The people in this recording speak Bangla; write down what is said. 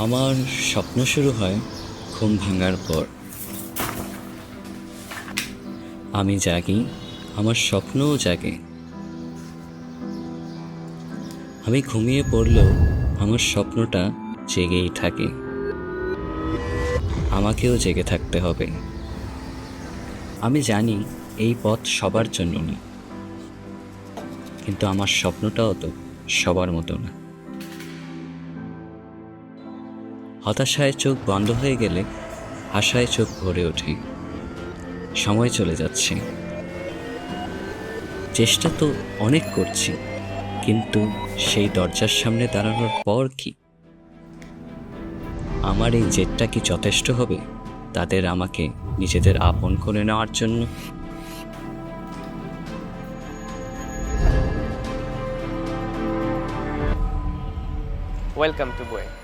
আমার স্বপ্ন শুরু হয় ঘুম ভাঙার পর। আমি জাগি, আমার স্বপ্নও জাগে। আমি ঘুমিয়ে পড়লেও আমার স্বপ্নটা জেগেই থাকে। আমাকেও জেগে থাকতে হবে। আমি জানি এই পথ সবার জন্য না। কিন্তু আমার স্বপ্নটাও তো সবার মতো না। হতাশায় চোখ বন্ধ হয়ে গেলে আশায় চোখ ভরে ওঠে। সময় চলে যাচ্ছে। চেষ্টা তো অনেক করছি, কিন্তু সেই দরজার সামনে দাঁড়ানোর পর কি? আমার এই জেদটা কি যথেষ্ট হবে, তাদের আমাকে নিজেদের আপন করে নেওয়ার জন্য? Welcome to BUET